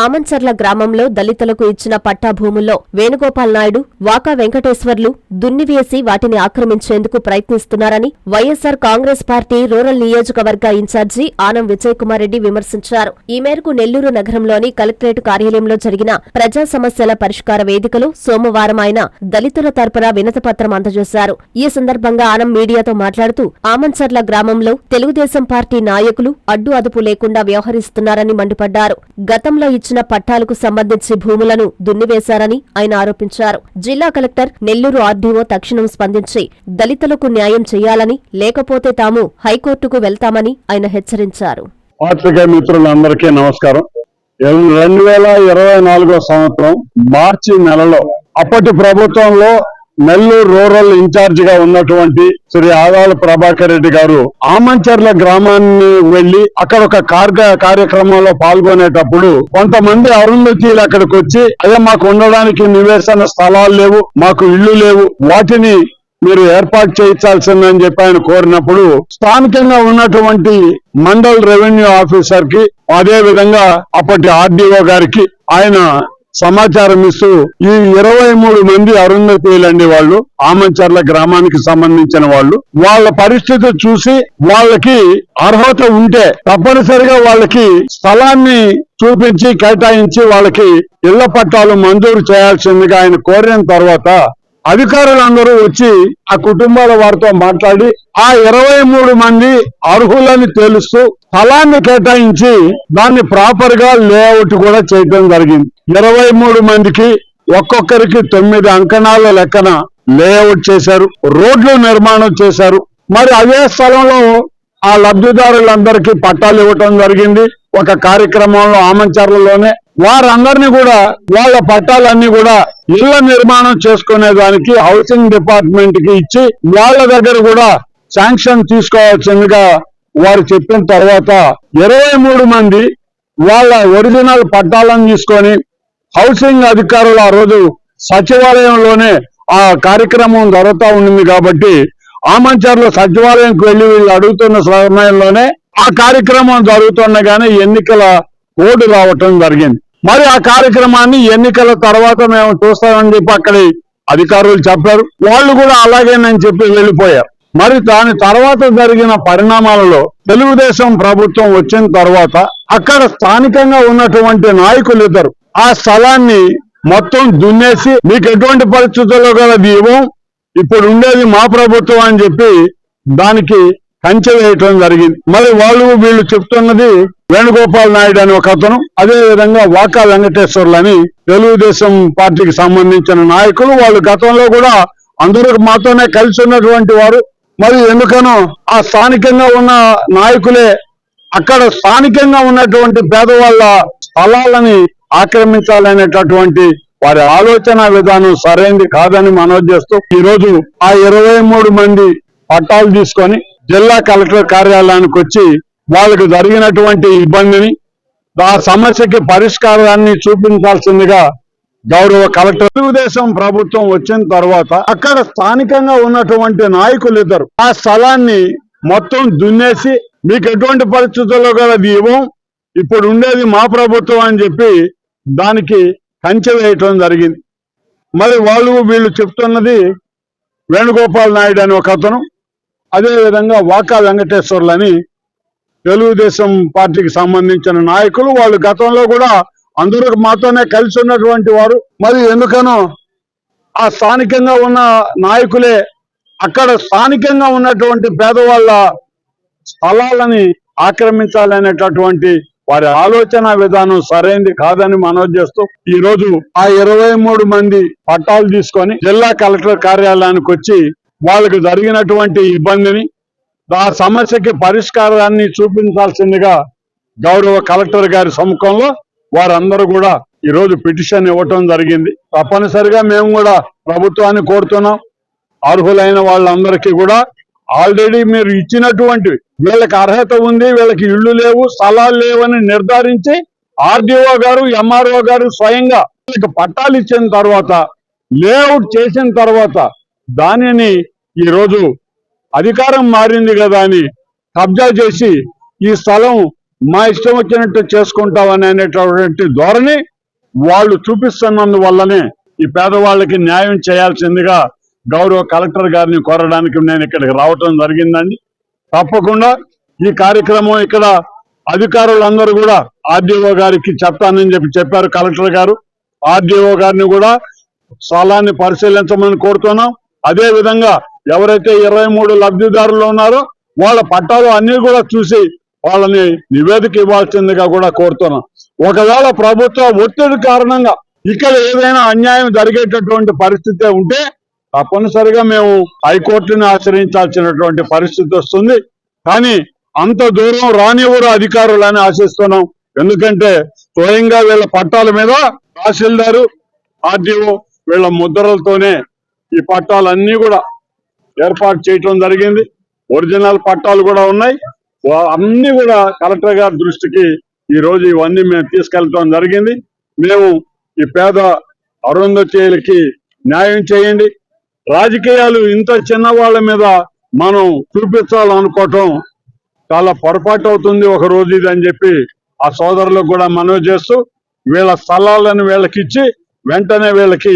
ఆమంచర్ల గ్రామంలో దళితులకు ఇచ్చిన పట్టా భూముల్లో వేణుగోపాల్ నాయుడు వాకా వెంకటేశ్వర్లు దున్నివేసి వాటిని ఆక్రమించేందుకు ప్రయత్నిస్తున్నారని వైఎస్సార్ కాంగ్రెస్ పార్టీ రూరల్ నియోజకవర్గ ఇన్ఛార్జి ఆనం విజయ్ కుమార్ రెడ్డి విమర్శించారు. ఈ మేరకు నెల్లూరు నగరంలోని కలెక్టరేట్ కార్యాలయంలో జరిగిన ప్రజా సమస్యల పరిష్కార వేదికలో సోమవారం ఆయన దళితుల తరపున వినతపత్రం అందజేశారు. ఈ సందర్భంగా ఆనం మీడియాతో మాట్లాడుతూ ఆమంచర్ల గ్రామంలో తెలుగుదేశం పార్టీ నాయకులు అడ్డు అదుపు లేకుండా వ్యవహరిస్తున్నారని మండిపడ్డారు. గతంలో ఇచ్చిన ఇచ్చిన పట్టాలకు సంబంధించి భూములను దున్నివేశారని ఆయన ఆరోపించారు. జిల్లా కలెక్టర్ నెల్లూరు ఆర్డీఓ తక్షణం స్పందించి దళితులకు న్యాయం చేయాలని లేకపోతే తాము హైకోర్టుకు వెళ్తామని ఆయన హెచ్చరించారు. మిత్రులందరికీ నమస్కారం. రెండు వేల ఇరవై నాలుగో సంవత్సరం మార్చి నెలలో అప్పటి ప్రభుత్వంలో నెల్లూరు రూరల్ ఇన్ఛార్జ్గా ఉన్నటువంటి శ్రీ ఆదాల ప్రభాకర్ రెడ్డి గారు ఆమంచర్ల గ్రామాన్ని వెళ్ళి అక్కడ ఒక కార్గ కార్యక్రమంలో పాల్గొనేటప్పుడు కొంతమంది అరుంధతీలు అక్కడికి వచ్చి అయ్యా మాకు ఉండడానికి నివేశన స్థలాలు లేవు మాకు ఇళ్ళు లేవు వాటిని మీరు ఏర్పాటు చేయించాల్సిందని చెప్పి ఆయన కోరినప్పుడు స్థానికంగా ఉన్నటువంటి మండల్ రెవెన్యూ ఆఫీసర్కి అదే విధంగా అప్పటి ఆర్డీఓ గారికి ఆయన సమాచారం ఇస్తూ ఈ ఇరవై మూడు మంది అరుంధతీయులండి వాళ్ళు ఆమంచర్ల గ్రామానికి సంబంధించిన వాళ్ళు. వాళ్ళ పరిస్థితి చూసి వాళ్ళకి అర్హత ఉంటే తప్పనిసరిగా వాళ్ళకి స్థలాన్ని చూపించి కేటాయించి వాళ్ళకి ఇళ్ళ పట్టాలు మంజూరు చేయాల్సిందిగా ఆయన కోరిన తర్వాత అధికారులందరూ వచ్చి ఆ కుటుంబాల వారితో మాట్లాడి ఆ ఇరవై మూడు మంది అర్హులని తెలుస్తూ స్థలాన్ని కేటాయించి దాన్ని ప్రాపర్గా లేఅవుట్ కూడా చేయడం జరిగింది. ఇరవై మూడు మందికి ఒక్కొక్కరికి తొమ్మిది అంకణాల లెక్కన లేఅవుట్ చేశారు రోడ్లు నిర్మాణం చేశారు. మరి అదే స్థలంలో ఆ లబ్ధిదారులందరికీ పట్టాలు ఇవ్వటం జరిగింది. ఒక కార్యక్రమంలో ఆమంచర్లలోనే వారందరినీ కూడా వాళ్ళ పట్టాలన్నీ కూడా ఇళ్ళ నిర్మాణం చేసుకునే దానికి హౌసింగ్ డిపార్ట్మెంట్కి ఇచ్చి వాళ్ళ దగ్గర కూడా శాంక్షన్ తీసుకోవాల్సిందిగా వారు చెప్పిన తర్వాత ఇరవై మూడు మంది వాళ్ళ ఒరిజినల్ పట్టాలను తీసుకొని హౌసింగ్ అధికారులు ఆ రోజు సచివాలయంలోనే ఆ కార్యక్రమం జరుగుతూ ఉండింది కాబట్టి ఆమంచర్లో సచివాలయంకి వెళ్ళి వీళ్ళు అడుగుతున్న సమయంలోనే ఆ కార్యక్రమం జరుగుతుండగానే ఎన్నికల ఓటు రావటం జరిగింది. మరి ఆ కార్యక్రమాన్ని ఎన్నికల తర్వాత మేము చూస్తామని చెప్పి అక్కడి అధికారులు చెప్పారు. వాళ్ళు కూడా అలాగేనని చెప్పి వెళ్ళిపోయారు. మరి దాని తర్వాత జరిగిన పరిణామాలలో తెలుగుదేశం ప్రభుత్వం వచ్చిన తర్వాత అక్కడ స్థానికంగా ఉన్నటువంటి నాయకులు ఇద్దరు ఆ స్థలాన్ని మొత్తం దున్నేసి మీకు ఎటువంటి పరిస్థితుల్లో గల దీవం ఇవ్వం ఇప్పుడు ఉండేది మా ప్రభుత్వం అని చెప్పి దానికి కంచె వేయటం జరిగింది. మరి వాళ్ళు వీళ్ళు చెప్తున్నది వేణుగోపాల్ నాయుడు అని ఒక అతను అదే విధంగా వాకా వెంకటేశ్వర్లు అని తెలుగుదేశం పార్టీకి సంబంధించిన నాయకులు. వాళ్ళు గతంలో కూడా అందరూ మాతోనే కలిసి ఉన్నటువంటి వారు. మరి ఎందుకనో ఆ స్థానికంగా ఉన్న నాయకులే అక్కడ స్థానికంగా ఉన్నటువంటి పేదవాళ్ళ స్థలాలని ఆక్రమించాలనేటటువంటి వారి ఆలోచన విధానం సరైనది కాదని మనవి చేస్తూ ఈ రోజు ఆ ఇరవై మూడు మంది పట్టాలు తీసుకొని జిల్లా కలెక్టర్ కార్యాలయానికి వచ్చి వాళ్ళకు జరిగినటువంటి ఇబ్బందిని ఆ సమస్యకి పరిష్కారాన్ని చూపించాల్సిందిగా గౌరవ కలెక్టర్ తెలుగుదేశం ప్రభుత్వం వచ్చిన తర్వాత అక్కడ స్థానికంగా ఉన్నటువంటి నాయకులు ఇద్దరు ఆ స్థలాన్ని మొత్తం దున్నేసి మీకు ఎటువంటి పరిస్థితుల్లో కూడా అది ఇవ్వం ఇప్పుడు ఉండేది మా ప్రభుత్వం అని చెప్పి దానికి కంచె వేయటం జరిగింది. మరి వాళ్ళు వీళ్ళు చెప్తున్నది వేణుగోపాల్ నాయుడు అని ఒక అతను అదేవిధంగా వాకా వెంకటేశ్వర్లు అని తెలుగుదేశం పార్టీకి సంబంధించిన నాయకులు వాళ్ళు గతంలో కూడా అందరూ మాతోనే కలిసి ఉన్నటువంటి వారు. మరి ఎందుకనో ఆ స్థానికంగా ఉన్న నాయకులే అక్కడ స్థానికంగా ఉన్నటువంటి పేదవాళ్ళ స్థలాలని ఆక్రమించాలనేటటువంటి వారి ఆలోచన విధానం సరైనది కాదని మనోజ్ చేస్తూ ఈ రోజు ఆ ఇరవై మూడు మంది పట్టాలు తీసుకొని జిల్లా కలెక్టర్ కార్యాలయానికి వచ్చి వాళ్ళకు జరిగినటువంటి ఇబ్బందిని ఆ సమస్యకి పరిష్కారాన్ని చూపించాల్సిందిగా గౌరవ కలెక్టర్ గారి సముఖంలో వారందరూ కూడా ఈరోజు పిటిషన్ ఇవ్వటం జరిగింది. తప్పనిసరిగా మేము కూడా ప్రభుత్వాన్ని కోరుతున్నాం. అర్హులైన వాళ్ళందరికీ కూడా ఆల్రెడీ మీరు ఇచ్చినటువంటి వీళ్ళకి అర్హత ఉంది వీళ్ళకి ఇళ్ళు లేవు స్థలాలు లేవని నిర్ధారించి ఆర్డీఓ గారు ఎంఆర్ఓ గారు స్వయంగా వీళ్ళకి పట్టాలు ఇచ్చిన తర్వాత లేఅవుట్ చేసిన తర్వాత దానిని ఈరోజు అధికారం మారింది కదా అని కబ్జా చేసి ఈ స్థలం మా ఇష్టం వచ్చినట్టు చేసుకుంటామని అనేటటువంటి ధోరణి వాళ్ళు చూపిస్తున్నందువల్లనే ఈ పేదవాళ్ళకి న్యాయం చేయాల్సిందిగా గౌరవ కలెక్టర్ గారిని కోరడానికి నేను ఇక్కడికి రావటం జరిగిందండి. తప్పకుండా ఈ కార్యక్రమం ఇక్కడ అధికారులందరూ కూడా ఆర్డీఓ గారికి చెప్తానని చెప్పి చెప్పారు కలెక్టర్ గారు. ఆర్డీఓ గారిని కూడా స్థలాన్ని పరిశీలించమని కోరుతున్నాం. అదే విధంగా ఎవరైతే ఇరవై మూడు లబ్ధిదారులు ఉన్నారో వాళ్ళ పట్టాలు అన్ని కూడా చూసి వాళ్ళని నివేదిక ఇవ్వాల్సిందిగా కూడా కోరుతున్నాం. ఒకవేళ ప్రభుత్వ ఒత్తిడి కారణంగా ఇక్కడ ఏదైనా అన్యాయం జరిగేటటువంటి పరిస్థితి ఉంటే తప్పనిసరిగా మేము హైకోర్టుని ఆశ్రయించాల్సినటువంటి పరిస్థితి వస్తుంది. కానీ అంత దూరం రానివ్వరు అధికారులని ఆశిస్తున్నాం. ఎందుకంటే స్వయంగా వీళ్ళ పట్టాల మీద తహసీల్దారు ఆర్డీఓ వీళ్ళ ముద్రలతోనే ఈ పట్టాలన్నీ కూడా ఏర్పాటు చేయటం జరిగింది. ఒరిజినల్ పట్టాలు కూడా ఉన్నాయి. అన్ని కూడా కలెక్టర్ గారి దృష్టికి ఈ రోజు ఇవన్నీ మేము తీసుకెళ్ళటం జరిగింది. మేము ఈ పేద అరుంధతీయులకి న్యాయం చేయండి. రాజకీయాలు ఇంత చిన్న వాళ్ళ మీద మనం చూపించాలనుకోవటం చాలా పొరపాటు అవుతుంది. ఒక రోజు ఇది అని చెప్పి ఆ సోదరులకు కూడా మనవి చేస్తూ వీళ్ళ స్థలాలను వీళ్ళకి ఇచ్చి వెంటనే వీళ్ళకి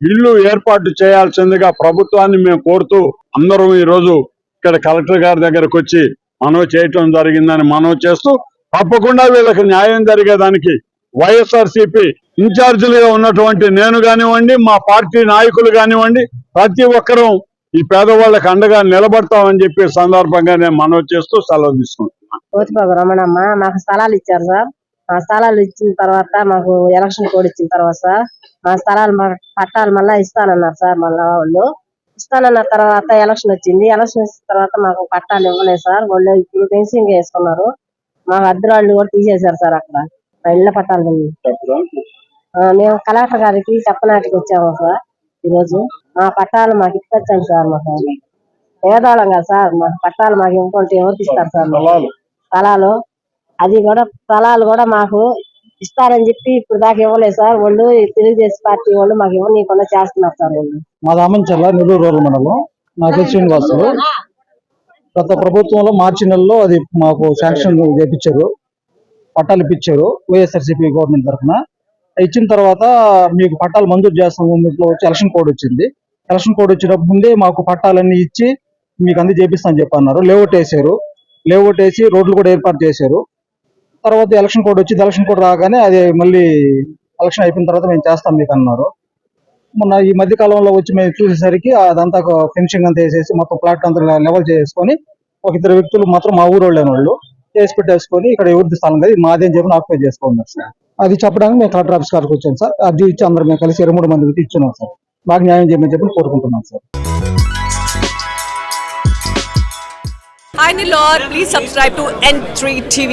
ఇల్లు ఏర్పాటు చేయాల్సిందిగా ప్రభుత్వాన్ని మేము కోరుతూ అందరం ఈ రోజు ఇక్కడ కలెక్టర్ గారి దగ్గరకు వచ్చి మనవి చేయటం జరిగిందని మనవి చేస్తూ తప్పకుండా వీళ్ళకి న్యాయం జరిగేదానికి వైఎస్ఆర్సీపీ ఇన్ఛార్జీలుగా ఉన్నటువంటి నేను కానివ్వండి మా పార్టీ నాయకులు కానివ్వండి ప్రతి ఒక్కరూ ఈ పేదవాళ్ళకి అండగా నిలబడతామని చెప్పి సందర్భంగా నేను మనవి చేస్తూ సెలవు తీసుకుంటున్నాను. రమణమ్మ మాకు స్థలాలు ఇచ్చారు సార్. ఆ స్థలాలు ఇచ్చిన తర్వాత మాకు ఎలక్షన్ కోడ్ ఇచ్చిన తర్వాత సార్ మా స్థలాలు పట్టాలు మళ్ళా ఇస్తానన్నారు సార్ మళ్ళా వాళ్ళు. ఇస్తానన్న తర్వాత ఎలక్షన్ వచ్చింది. ఎలక్షన్ వచ్చిన తర్వాత మాకు పట్టాలు ఇవ్వలేదు సార్. వాళ్ళు ఇప్పుడు ఫెన్సింగ్ వేసుకున్నారు. మా అద్దరాళ్ళు కూడా తీసేశారు సార్ అక్కడ. మా ఇళ్ళ పట్టాలు మేము కలెక్టర్ గారికి చెప్పనాటికి వచ్చాము సార్ ఈ రోజు మా పట్టాలు మాకు ఇప్పించండి సార్ మాకు. పేదవాళ్ళం కదా సార్. మా పట్టాలు మాకు ఇవ్వకుంటే ఎవరికి ఇస్తారు సార్? స్థలాలు అది కూడా స్థలాలు కూడా మాకు ఇస్తారని చెప్పి ఇప్పుడు దాకా ఇవ్వలేదు సార్. వాళ్ళు తెలుగుదేశం పార్టీ వాళ్ళు మాకు ఇవ్వనీయకుండా చేస్తున్నారు సార్ వాళ్ళు. మా రామంచర్ల నెల్లూరు రూరల్ మండలం. నా పేరు శ్రీనివాసులు. గత ప్రభుత్వంలో మార్చి నెలలో అది మాకు శాంక్షన్ చేపించారు. పట్టాలు ఇప్పించారు వైఎస్ఆర్సీపీ గవర్నమెంట్ తరఫున. ఇచ్చిన తర్వాత మీకు పట్టాలు మంజూరు చేస్తాం ఇంట్లో వచ్చి ఎలక్షన్ కోడ్ వచ్చింది. ఎలక్షన్ కోడ్ వచ్చినప్పుడు ముందే మాకు పట్టాలన్నీ ఇచ్చి మీకు అంది చేపిస్తామని చెప్పి అన్నారు లేఅవుట్ వేసారు. లేఅవుట్ వేసి రోడ్లు కూడా ఏర్పాటు చేశారు. తర్వాత ఎలక్షన్ కోడ్ వచ్చి ఎలక్షన్ కోడ్ రాగానే అది మళ్ళీ ఎలక్షన్ అయిపోయిన తర్వాత మేము చేస్తాం మీకు అన్నారు. మొన్న ఈ మధ్య కాలంలో వచ్చి మేము చూసేసరికి అదంతా ఫినిషింగ్ అంతా వేసేసి మొత్తం ప్లాట్ అంతా లెవెల్ చేసుకొని ఒక ఇద్దరు వ్యక్తులు మాత్రం మా ఊరు వాళ్ళు వేసి పెట్టేసుకొని ఇక్కడ ఎవరిది స్థలం కదా మాదేం అని చెప్పి ఆక్యుపై చేసుకున్నారు సార్. అది చెప్పడానికి మేము కలెక్టర్ ఆఫీస్ కాడికి వచ్చాను సార్. అర్జీ ఇచ్చి అందరూ మేము కలిసి ఇరవై మూడు మందికి ఇచ్చున్నాం సార్. మాకు న్యాయం చేయమని చెప్పి కోరుకుంటున్నాం sir. Hi Nilor, please subscribe to N3 TV.